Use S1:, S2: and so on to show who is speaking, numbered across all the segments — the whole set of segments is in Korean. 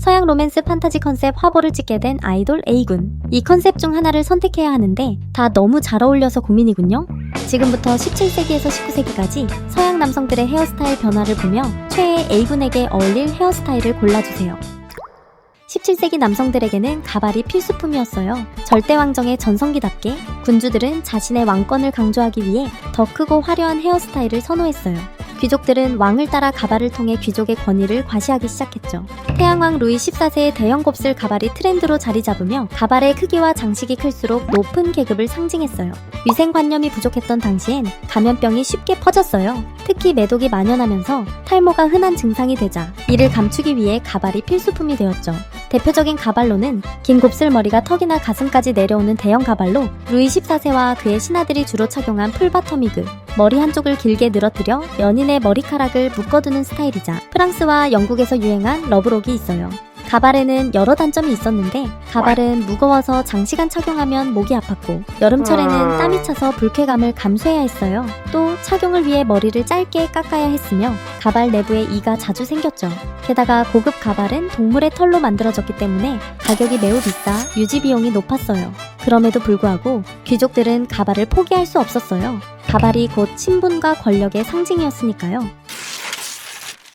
S1: 서양 로맨스 판타지 컨셉 화보를 찍게 된 아이돌 A군. 이 컨셉 중 하나를 선택해야 하는데 다 너무 잘 어울려서 고민이군요. 지금부터 17세기에서 19세기까지 서양 남성들의 헤어스타일 변화를 보며 최애 A군에게 어울릴 헤어스타일을 골라주세요. 17세기 남성들에게는 가발이 필수품이었어요. 절대왕정의 전성기답게 군주들은 자신의 왕권을 강조하기 위해 더 크고 화려한 헤어스타일을 선호했어요. 귀족들은 왕을 따라 가발을 통해 귀족의 권위를 과시하기 시작했죠. 태양왕 루이 14세의 대형 곱슬 가발이 트렌드로 자리 잡으며 가발의 크기와 장식이 클수록 높은 계급을 상징했어요. 위생관념이 부족했던 당시엔 감염병이 쉽게 퍼졌어요. 특히 매독이 만연하면서 탈모가 흔한 증상이 되자 이를 감추기 위해 가발이 필수품이 되었죠. 대표적인 가발로는 긴 곱슬머리가 턱이나 가슴까지 내려오는 대형 가발로 루이 14세와 그의 신하들이 주로 착용한 풀바터미그, 머리 한쪽을 길게 늘어뜨려 연인의 머리카락을 묶어두는 스타일이자 프랑스와 영국에서 유행한 러브록이 있어요. 가발에는 여러 단점이 있었는데 가발은 무거워서 장시간 착용하면 목이 아팠고 여름철에는 땀이 차서 불쾌감을 감수해야 했어요. 또 착용을 위해 머리를 짧게 깎아야 했으며 가발 내부에 이가 자주 생겼죠. 게다가 고급 가발은 동물의 털로 만들어졌기 때문에 가격이 매우 비싸 유지 비용이 높았어요. 그럼에도 불구하고 귀족들은 가발을 포기할 수 없었어요. 가발이 곧 신분과 권력의 상징이었으니까요.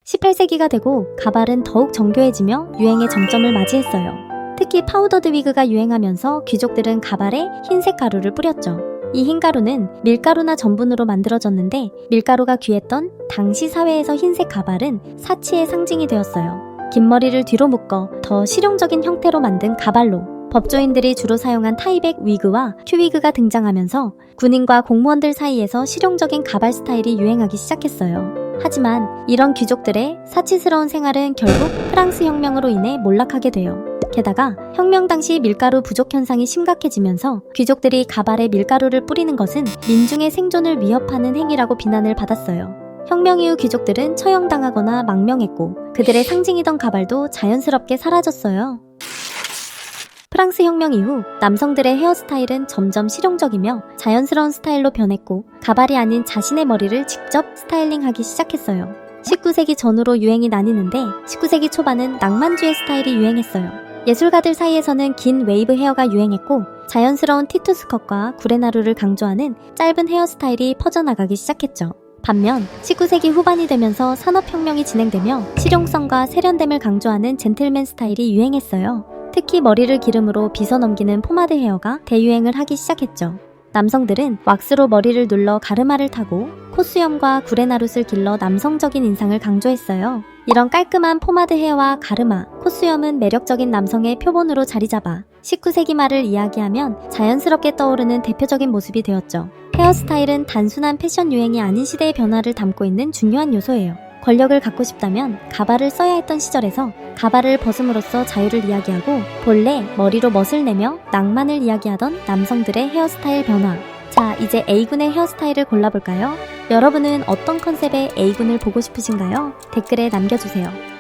S1: 18세기가 되고 가발은 더욱 정교해지며 유행의 정점을 맞이했어요. 특히 파우더드 위그가 유행하면서 귀족들은 가발에 흰색 가루를 뿌렸죠. 이 흰 가루는 밀가루나 전분으로 만들어졌는데 밀가루가 귀했던 당시 사회에서 흰색 가발은 사치의 상징이 되었어요. 긴 머리를 뒤로 묶어 더 실용적인 형태로 만든 가발로 법조인들이 주로 사용한 타이백 위그와 큐위그가 등장하면서 군인과 공무원들 사이에서 실용적인 가발 스타일이 유행하기 시작했어요. 하지만 이런 귀족들의 사치스러운 생활은 결국 프랑스 혁명으로 인해 몰락하게 돼요. 게다가 혁명 당시 밀가루 부족 현상이 심각해지면서 귀족들이 가발에 밀가루를 뿌리는 것은 민중의 생존을 위협하는 행위라고 비난을 받았어요. 혁명 이후 귀족들은 처형당하거나 망명했고 그들의 상징이던 가발도 자연스럽게 사라졌어요. 프랑스 혁명 이후 남성들의 헤어스타일은 점점 실용적이며 자연스러운 스타일로 변했고 가발이 아닌 자신의 머리를 직접 스타일링하기 시작했어요. 19세기 전후로 유행이 나뉘는데 19세기 초반은 낭만주의 스타일이 유행했어요. 예술가들 사이에서는 긴 웨이브 헤어가 유행했고 자연스러운 티투스 컷과 구레나루를 강조하는 짧은 헤어스타일이 퍼져나가기 시작했죠. 반면 19세기 후반이 되면서 산업혁명이 진행되며 실용성과 세련됨을 강조하는 젠틀맨 스타일이 유행했어요. 특히 머리를 기름으로 빗어 넘기는 포마드 헤어가 대유행을 하기 시작했죠. 남성들은 왁스로 머리를 눌러 가르마를 타고 콧수염과 구레나룻을 길러 남성적인 인상을 강조했어요. 이런 깔끔한 포마드 헤어와 가르마, 콧수염은 매력적인 남성의 표본으로 자리 잡아 19세기 말을 이야기하면 자연스럽게 떠오르는 대표적인 모습이 되었죠. 헤어스타일은 단순한 패션 유행이 아닌 시대의 변화를 담고 있는 중요한 요소예요. 권력을 갖고 싶다면 가발을 써야 했던 시절에서 가발을 벗음으로써 자유를 이야기하고 본래 머리로 멋을 내며 낭만을 이야기하던 남성들의 헤어스타일 변화. 자, 이제 A군의 헤어스타일을 골라볼까요? 여러분은 어떤 컨셉의 A군을 보고 싶으신가요? 댓글에 남겨주세요.